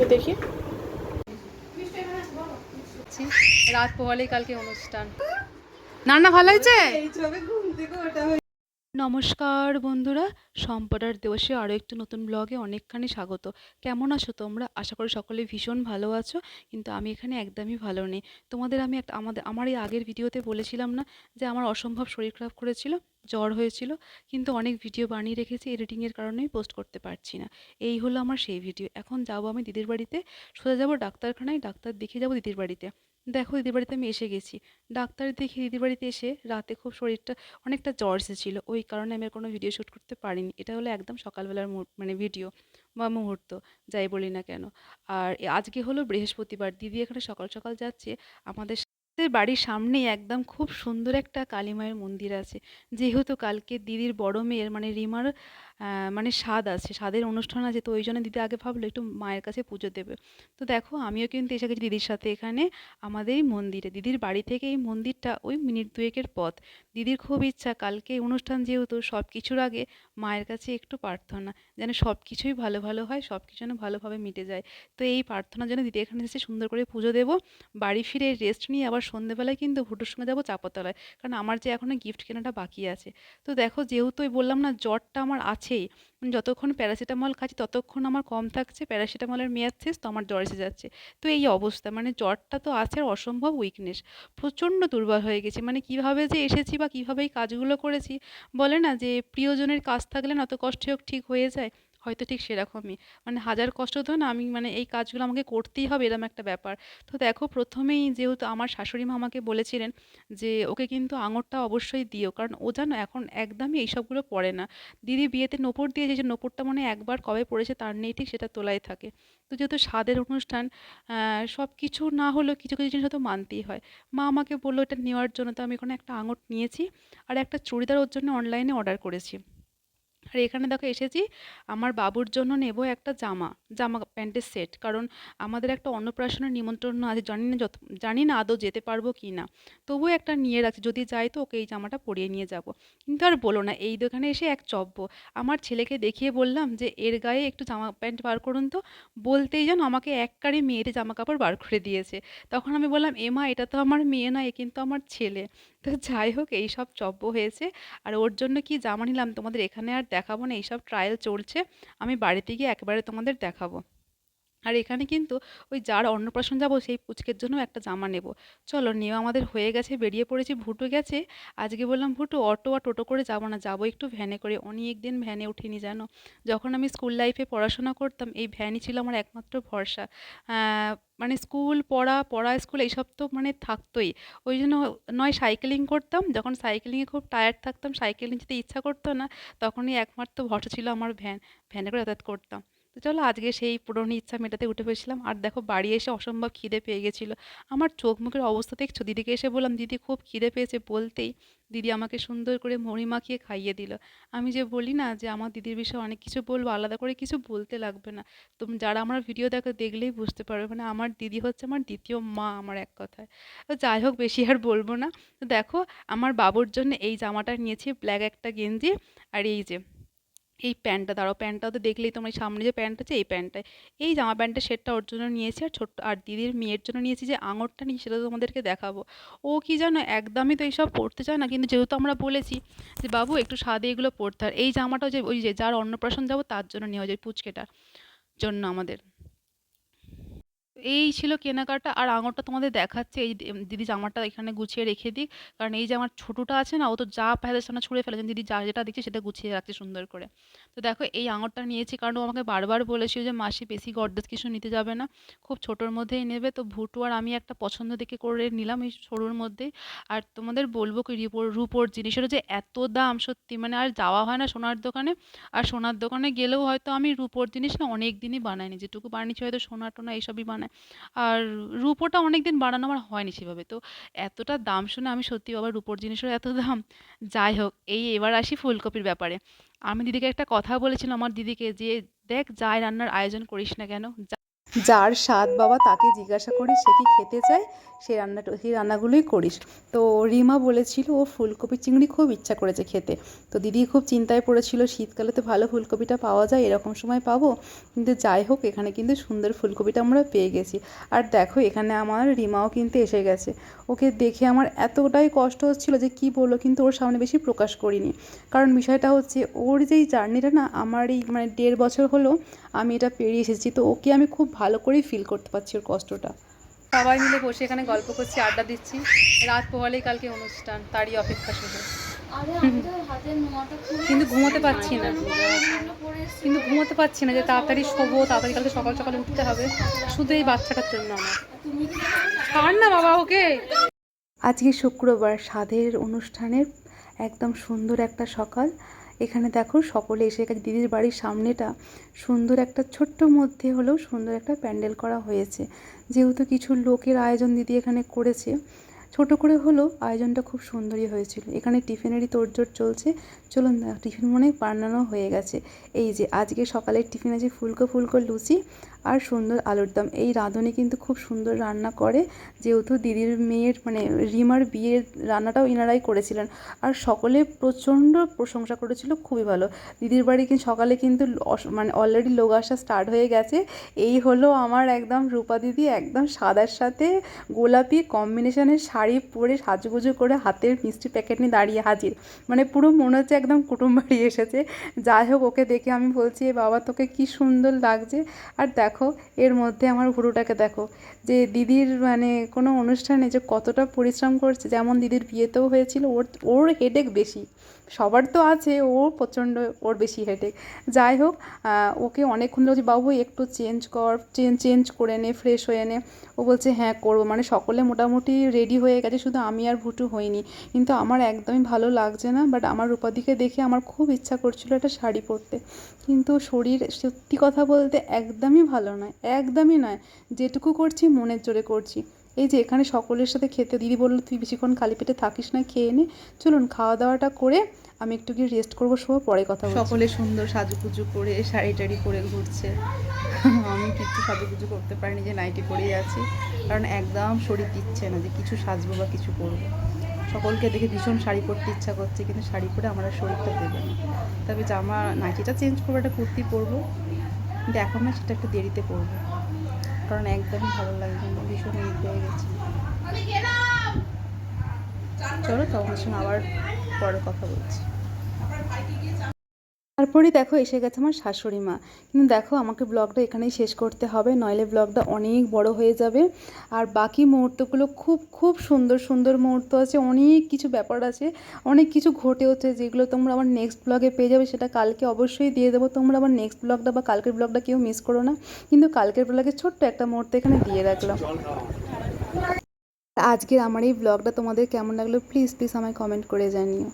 তো দেখি। রাত পোহালেই কালকে অনুষ্ঠান। না না ভালো হয়েছে? নমস্কার বন্ধুরা সম্পদার দিবসে আরও একটু নতুন ব্লগে অনেকখানি স্বাগত। কেমন আছো তোমরা? আশা করি সকলে ভীষণ ভালো আছো, কিন্তু আমি এখানে একদমই ভালো নেই। তোমাদের আমি একটা, আমাদের, আমার এই আগের ভিডিওতে বলেছিলাম না যে আমার অসম্ভব শরীর খারাপ করেছিল, জ্বর হয়েছিল, কিন্তু অনেক ভিডিও বানিয়ে রেখেছি এডিটিংয়ের কারণেই পোস্ট করতে পারছি না। এই হলো আমার সেই ভিডিও এখন যাব আমি দিদির বাড়িতে, সোজা যাব ডাক্তারখানায়, ডাক্তার দেখিয়ে যাব দিদির বাড়িতে। দেখো দিদির বাড়িতে আমি এসে গেছি। ডাক্তার দেখে দিদির বাড়িতে এসে রাতে খুব শরীরটা অনেকটা জ্বর এসেছিল। ওই কারণে আমি আর কোনো ভিডিও শ্যুট করতে পারিনি। এটা হলো একদম সকালবেলার মানে ভিডিও বা মুহূর্ত, যাই বলি না কেন। আর আজকে হলো বৃহস্পতিবার। দিদি এখানে সকাল সকাল যাচ্ছে। আমাদের বাড়ির সামনেই একদম খুব সুন্দর একটা কালী মায়ের মন্দির আছে। যেহেতু কালকে দিদির বড় মেয়ের মানে রিমার মানে স্বাদ আছে। স্বাদের অনুষ্ঠান আছে, তো ওই জন্য দিদি আগে ভাবলো একটু মায়ের কাছে পুজো দেবে। তো দেখো, আমিও কিন্তু এসে গেছি দিদির সাথে এখানে, আমাদের এই মন্দিরে। দিদির বাড়ি থেকে এই মন্দিরটা ওই মিনিট দুয়েকের পথ। দিদির খুব ইচ্ছা, কালকে অনুষ্ঠান যেহেতু, সব কিছুর আগে মায়ের কাছে একটু প্রার্থনা, যেন সব কিছুই ভালো ভালো হয়, সব কিছু যেন ভালোভাবে মিটে যায়। তো এই প্রার্থনার জন্য দিদি এখানে এসে সুন্দর করে পুজো দেবো। বাড়ি ফিরে রেস্ট নিয়ে আবার সন্ধেবেলায় কিন্তু ভুটোর সঙ্গে যাব চাপাতলায়। কারণ আমার যে এখনও গিফট কেনাটা বাকি আছে। তো দেখো, যেহেতু বললাম না, জ্বরটা আমার আছেই মানে যতক্ষণ প্যারাসিটামল খাচ্ছি, ততক্ষণ আমার কম থাকছে, প্যারাসিটামলের মেয়াদ শেষ, তো আমার জ্বর এসে যাচ্ছে। তো এই অবস্থা মানে জ্বরটা তো আছে আর অসম্ভব উইকনেস প্রচণ্ড দুর্বল হয়ে গেছে। মানে কীভাবে যে এসেছি বা কীভাবে এই কাজগুলো করেছি, বলে না যে প্রিয়জনের কাজ থাকলে না অত কষ্ট হোক ঠিক হয়ে যায়। হয়তো ঠিক সেরকমই। মানে হাজার কষ্ট তো না, আমি মানে এই কাজগুলো আমাকে করতেই হবে এরকম একটা ব্যাপার। তো দেখো প্রথমেই যেহেতু আমার শাশুড়ি মা আমাকে বলেছিলেন যে, ওকে কিন্তু আঙুরটা অবশ্যই দিও, কারণ ও জানো এখন একদমই এইসবগুলো পড়ে না। দিদি বিয়েতে নূপুর দিয়েছে যে, নূপুরটা মনে একবার কবে পড়েছে তার নেই, ঠিক সেটা তোলাই থাকে। তো যেহেতু স্বাদের অনুষ্ঠান সব কিছু না হলেও কিছু কিছু জিনিস হয়তো মানতেই হয়। মা আমাকে বলল, এটা নেওয়ার জন্য তো আমি এখানে একটা আঙুর নিয়েছি, আর একটা চুড়িদার ওর জন্য অনলাইনে অর্ডার করেছি। আর এখানে দেখো এসেছি, আমার বাবুর জন্য নেব একটা জামা জামা প্যান্টের সেট। কারণ আমাদের একটা অন্নপ্রাশনের নিমন্ত্রণ আছে, জানি না যত, জানি না আদৌ যেতে পারব কি না। তবুও একটা নিয়ে রাখছি, যদি যাই তো ওকে এই জামাটা পরিয়ে নিয়ে যাব। কিন্তু আর বলো না, এই দোকানে এসে এক চব্য। আমার ছেলেকে দেখিয়ে বললাম যে, এর গায়ে একটু জামা প্যান্ট বার করুন তো। বলতেই যেন আমাকে এক কারি মেয়ের জামা কাপড় বার করে দিয়েছে। তখন আমি বললাম, এ মা, এটা তো আমার মেয়ে না এ কিন্তু আমার ছেলে। তো যাই হোক এইসব চব্য হয়েছে। আর ওর জন্য কি জামা নিলাম তোমাদের এখানে আর দেখাবো না এইসব ট্রায়াল চলছে। আমি বাড়িতে গিয়ে একবারে তোমাদের দেখাবো। আর এখানে কিন্তু ওই যার অন্নপ্রাশন যাব, সেই পুচকের জন্য একটা জামা নেব। চলো নেওয়া আমাদের হয়ে গেছে, বেরিয়ে পড়েছি, ভুটু গেছে। আজকে বললাম, ভুটু, অটো আর টোটো করে যাব না, যাব একটু ভ্যানে করে। অনেক দিন ভ্যানে উঠিনি, জানো? যখন আমি স্কুল লাইফে পড়াশোনা করতাম, এই ভ্যানই ছিল আমার একমাত্র ভরসা। মানে স্কুল, পড়া পড়া, স্কুল, এইসব তো মানে থাকতোই। ওই জন্য নয়, সাইকেলিং করতাম। যখন সাইকেলিংয়ে খুব টায়ার্ড থাকতাম, সাইকেলিং যেতে ইচ্ছা করতো না, তখনই একমাত্র ভরসা ছিল আমার ভ্যান। ভ্যানে করে যাতায়াত করতাম। তো চলো আজকে সেই পুরনো ইচ্ছা মেটাতে উঠে পড়েছিলাম আর দেখো বাড়ি এসে অসম্ভব খিদে পেয়ে গেছিল। আমার চোখ মুখের অবস্থা দেখছ দিদিকে এসে বললাম, দিদি খুব খিদে পেয়েছে বলতেই দিদি আমাকে সুন্দর করে মুড়ি মাখিয়ে খাইয়ে দিল। আমি যে বলি না যে আমার দিদির বিষয়ে অনেক কিছু বলব, আলাদা করে কিছু বলতে লাগবে না। তুমি যারা আমার ভিডিও দেখো দেখলেই বুঝতে পারবে মানে আমার দিদি হচ্ছে আমার দ্বিতীয় মা আমার এক কথায়। তো যাই হোক বেশি আর বলব না। তো দেখো আমার বাবুর জন্য এই জামাটা নিয়েছি, ব্ল্যাক একটা গেঞ্জি আর এই যে এই প্যান্টটা দাঁড়াও, প্যান্টটা তো দেখলেই তোমার সামনে যে প্যান্ট আছে এই প্যান্টটাই এই জামা প্যান্টের সেটটা ওর জন্য নিয়েছি আর ছোট্ট, আর দিদির মেয়ের জন্য নিয়েছি যে আঙরটা নিয়ে সেটা তোমাদেরকে দেখাবো। ও কি জানো একদমই তো এইসব পড়তে চায় না, কিন্তু যেহেতু আমরা বলেছি যে, বাবু, একটু সাদে এগুলো পড়তে হয়। এই জামাটা যে ওই যে যার অন্নপ্রাশন যাব তার জন্য নেওয়া যায় পুচকেটার জন্য আমাদের। এই ছিল কেনাকাটা। আর আঙুরটা তোমাদের দেখাচ্ছে। এই দিদি জামাটা এখানে গুছিয়ে রেখে দিই কারণ এই যে আমার ছোটোটা আছে না, ও তো যা প্যাদের সামনে ছুঁড়ে ফেলেছেন দিদি যা যেটা দিচ্ছে সেটা গুছিয়ে রাখছে সুন্দর করে। তো দেখো, এই আঙুরটা নিয়েছি। কারণ ও আমাকে বারবার বলেছিল যে, মাসি বেশি গডরেজ কিছু নিতে যাবে না। খুব ছোটোর মধ্যেই নেবে। তো ভুটু আর আমি একটা পছন্দ দেখে করে নিলাম এই সরুর মধ্যেই আর তোমাদের বলব কি, রুপোর রুপোর জিনিসেরও যে এত দাম সত্যি মানে আর যাওয়া হয় না সোনার দোকানে। আর সোনার দোকানে গেলেও হয়তো আমি রুপোর জিনিস না অনেক দিনই বানাইনি। যেটুকু বানিয়েছি হয়তো সোনা টোনা এইসবই বানাই। আর রুপোটা অনেক দিন বানানো আমার হয়নি সেভাবে। তো এতটা দাম শুনে আমি সত্যি বাবা রুপোর জিনিসের এত দাম। যাই হোক, এই এবার আসি ফুলকপির ব্যাপারে। আমি দিদিকে একটা কথা বলেছিলাম, আমার দিদিকে যে, দেখ, যাই রান্নার আয়োজন করিস না কেন যার স্বাদ বাবা তাকে জিজ্ঞাসা করিস, সে কি খেতে চায়? সেই রান্নাটা সেই রান্নাগুলোই করিস। তো রিমা বলেছিল ও ফুলকপি চিংড়ি খুব ইচ্ছা করেছে খেতে। তো দিদি খুব চিন্তায় পড়েছিল, শীতকালে তো ভালো ফুলকপিটা পাওয়া যায়, এরকম সময় পাবো? কিন্তু যাই হোক, এখানে কিন্তু সুন্দর ফুলকপিটা আমরা পেয়ে গেছি। আর দেখো, এখানে আমার রিমাও কিন্তু এসে গেছে। ওকে দেখে আমার এতটাই কষ্ট হচ্ছিল যে কি বলল কিন্তু ওর সামনে বেশি প্রকাশ করিনি। কারণ বিষয়টা হচ্ছে, ওর যেই জার্নিটা না, আমার এই মানে দেড় বছর হলো, আমি এটা পেরিয়ে এসেছি। তো ওকে আমি খুব ভালো করেই ফিল করতে পারছি ওর কষ্টটা। সবাই মিলে বসে এখানে গল্প করছি আড্ডা দিচ্ছি। রাত পোহালেই কালকে অনুষ্ঠান তারই অপেক্ষা শুধু। কিন্তু ঘুমোতে পারছি না। কিন্তু ঘুমোতে পারছি না যে তাড়াতাড়ি শোবো তাড়াতাড়ি কালকে সকাল সকালে উঠতে হবে। শুধু এই বাচ্চাটার জন্য আমার। না বাবা ওকে। আজকে শুক্রবার সাধের অনুষ্ঠানের একদম সুন্দর একটা সকাল। এখানে দেখো সকলে এসে গেছে দিদির বাড়ির সামনেটা সুন্দর একটা ছোট্ট মধ্যে হলেও সুন্দর একটা প্যান্ডেল করা হয়েছে। যেহেতু কিছু লোকের আয়োজন দিদি এখানে করেছে, ছোট করে হলেও আয়োজনটা খুব সুন্দরই হয়েছিল। এখানে টিফিনেরই তোড়জোড় চলছে। চলুন টিফিন মনে বানানো হয়ে গেছে। এই যে, আজকে সকালের টিফিন আছে ফুলকো ফুলকো লুচি আর সুন্দর আলুর দম। এই রাঁধুনি কিন্তু খুব সুন্দর রান্না করে। যেহেতু দিদির মেয়ের মানে রিমার বিয়ের রান্নাটাও ইনারাই করেছিলেন। আর সকলে প্রচণ্ড প্রশংসা করেছিল, খুবই ভালো। দিদির বাড়ি কিন্তু সকালে কিন্তু মানে অলরেডি লোক আসা স্টার্ট হয়ে গেছে। এই হলো আমার একদম রূপা দিদি, একদম সাদার সাথে গোলাপি কম্বিনেশনের শাড়ি পরে সাজুগুজু করে হাতের মিষ্টি প্যাকেট নিয়ে দাঁড়িয়ে হাজির। মানে পুরো মনে হচ্ছে একদম কুটুম বাড়ি এসেছে। যাই হোক, ওকে দেখে আমি বলছি, "এ বাবা, তোকে কি সুন্দর লাগছে। আর দেখো এর মধ্যে আমার ভুরুটাকে দেখো। যে দিদির মানে কোনো অনুষ্ঠানে যে কতটা পরিশ্রম করছে, যেমন দিদির বিয়েতেও হয়েছিল, ওর ওর হেডেক বেশি। সবার তো আছে, ও প্রচণ্ড, ওর বেশি হেডেক যাই হোক ওকে অনেকক্ষণ বলছি বাবু, একটু চেঞ্জ কর চেঞ্জ চেঞ্জ করে নে ফ্রেশ হয়ে নে। ও বলছে হ্যাঁ করব। মানে সকলে মোটামুটি রেডি হয়ে গেছে, শুধু আমি আর ভুটু হইনি। কিন্তু আমার একদমই ভালো লাগছে না বাট আমার রূপাদিকে দেখে আমার খুব ইচ্ছা করছিল একটা শাড়ি পরতে। কিন্তু শরীর, সত্যি কথা বলতে, একদমই ভালো নয়, একদমই নয়। যেটুকু করছি, মনের জোরে করছি। এই যে, এখানে সকলের সাথে খেতে, দিদি বলল, তুই বেশিক্ষণ খালি পেটে থাকিস না, খেয়ে নে। চলুন খাওয়া দাওয়াটা করে আমি একটু গিয়ে রেস্ট করব সব পরে কথা সকলে সুন্দর সাজুগুজু করে শাড়ি টাড়ি পরে ঘুরছে। আমি কিছু সাজুগুজু করতে পারিনি যে নাইটি পরেই আছি। কারণ একদম শরীর দিচ্ছে না যে, কিছু সাজবো বা কিছু করব। সকলকে দেখে ভীষণ শাড়ি পরতে ইচ্ছা করছে, কিন্তু শাড়ি পরে আমার শরীরটা দেবে না। তবে জামা নাইটিটা চেঞ্জ করব, একটা কুর্তি পরবো। কিন্তু এখন না সেটা একটু দেরিতে করব। কারণ একদমই ভালো লাগছে না, ভীষণ ঈদ হয়ে গেছে। চলো তোমার সঙ্গে আবার পরে কথা বলছি। তারপরে দেখো এসে গেছে আমার শাশুড়ি মা। কিন্তু দেখো আমাকে ব্লগটা এখানেই শেষ করতে হবে, নইলে ব্লগটা অনেক বড় হয়ে যাবে। আর বাকি মুহূর্তগুলো খুব খুব সুন্দর সুন্দর মুহূর্ত আছে, অনেক কিছু ব্যাপার আছে, অনেক কিছু ঘটে হচ্ছে যেগুলো তোমরা আমার নেক্সট ব্লগে পেয়ে যাবে, সেটা কালকে অবশ্যই দিয়ে দেবো। তোমরা আমার নেক্সট ব্লগটা বা কালকের ব্লগটা কেউ মিস করো না। কিন্তু কালকের ব্লগে ছোট্ট একটা মুহূর্ত এখানে দিয়ে রাখলাম। আজকের আমার এই ব্লগটা তোমাদের কেমন লাগল প্লিজ প্লিজ আমায় কমেন্ট করে জানিও।